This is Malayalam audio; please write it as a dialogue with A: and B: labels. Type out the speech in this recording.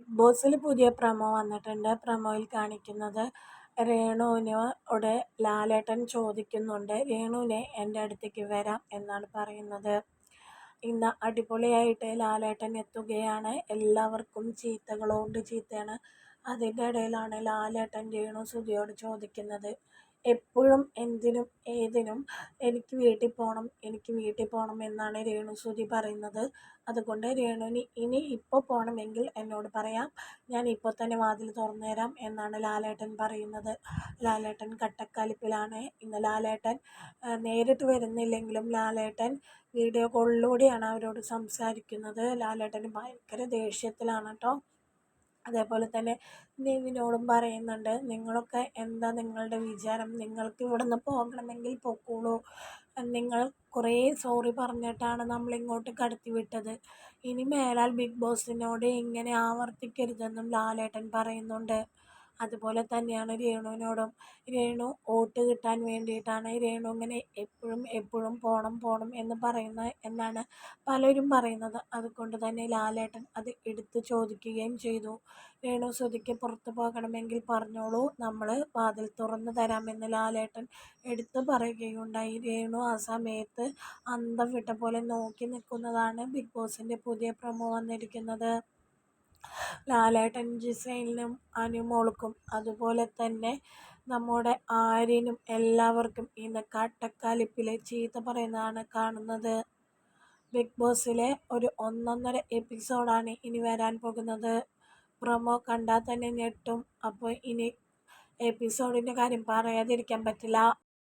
A: ബിഗ് ബോസിൽ പുതിയ പ്രമോ വന്നിട്ടുണ്ട്. പ്രമോയിൽ കാണിക്കുന്നത് രേണുവിനോട് ലാലേട്ടൻ ചോദിക്കുന്നുണ്ട്. രേണുവിനെ എന്റെ അടുത്തേക്ക് വരാം എന്നാണ് പറയുന്നത്. ഇന്ന് അടിപൊളിയായിട്ട് ലാലേട്ടൻ എത്തുകയാണ്. എല്ലാവർക്കും ചീത്തകളുണ്ട് ചീത്തയാണ്. അതിന്റെ ഇടയിലാണ് ലാലേട്ടൻ രേണു സുധിയോട് ചോദിക്കുന്നത്. എപ്പോഴും എന്തിനും ഏതിനും എനിക്ക് വീട്ടിൽ പോകണം എനിക്ക് വീട്ടിൽ പോകണം എന്നാണ് രേണുസൂതി പറയുന്നത്. അതുകൊണ്ട് രേണുവിന് ഇനി ഇപ്പോൾ പോകണമെങ്കിൽ എന്നോട് പറയാം ഞാൻ ഇപ്പോൾ തന്നെ വാതിൽ തുറന്നു തരാം എന്നാണ് ലാലേട്ടൻ പറയുന്നത്. ലാലേട്ടൻ കട്ടക്കലിപ്പിലാണ്. ഇന്ന് ലാലേട്ടൻ നേരിട്ട് വരുന്നില്ലെങ്കിലും ലാലേട്ടൻ വീഡിയോ കോളിലൂടെയാണ് അവരോട് സംസാരിക്കുന്നത്. ലാലേട്ടന് ഭയങ്കര ദേഷ്യത്തിലാണ് കേട്ടോ. അതേപോലെ തന്നെ നിവിനോടും പറയുന്നുണ്ട് നിങ്ങളൊക്കെ എന്താ നിങ്ങളുടെ വിചാരം? നിങ്ങൾക്ക് ഇവിടെ നിന്ന് പോകണമെങ്കിൽ പൊക്കോളൂ. നിങ്ങൾ കുറേ സോറി പറഞ്ഞിട്ടാണ് നമ്മളിങ്ങോട്ട് കടത്തി വിട്ടത്. ഇനി മേലാൽ ബിഗ് ബോസിനോട് ഇങ്ങനെ ആവർത്തിക്കരുതെന്നും ലാലേട്ടൻ പറയുന്നുണ്ട്. അതുപോലെ തന്നെയാണ് രേണുവിനോടും രേണു വോട്ട് കിട്ടാൻ വേണ്ടിയിട്ടാണ് രേണു ഇങ്ങനെ എപ്പോഴും എപ്പോഴും പോകണം പോകണം എന്ന് പറയുന്ന എന്നാണ് പലരും പറയുന്നത്. അതുകൊണ്ട് തന്നെ ലാലേട്ടൻ അത് എടുത്തു ചോദിക്കുകയും ചെയ്തു. രേണു ശ്രുതിക്ക് പുറത്തു പോകണമെങ്കിൽ പറഞ്ഞോളൂ നമ്മൾ വാതിൽ തുറന്നു തരാമെന്ന് ലാലേട്ടൻ എടുത്തു പറയുകയുണ്ടായി. രേണു ആ സമയത്ത് അന്തം വിട്ട പോലെ നോക്കി നിൽക്കുന്നതാണ് ബിഗ് ബോസിന്റെ പുതിയ പ്രമോ വന്നിരിക്കുന്നത്. ലാലേട്ടൻ ജിസൈലിനും അനുമോൾക്കും അതുപോലെ തന്നെ നമ്മുടെ ആര്യനും എല്ലാവർക്കും ഇന്ന് കാട്ടക്കാലിപ്പിലെ ചീത്ത പറയുന്നതാണ് കാണുന്നത്. ബിഗ് ബോസിലെ ഒരു ഒന്നൊന്നര എപ്പിസോഡാണ് ഇനി വരാൻ പോകുന്നത്. പ്രൊമോ കണ്ടാൽ തന്നെ ഞെട്ടും. അപ്പോൾ ഇനി എപ്പിസോഡിന്റെ കാര്യം പറയാതിരിക്കാൻ പറ്റില്ല.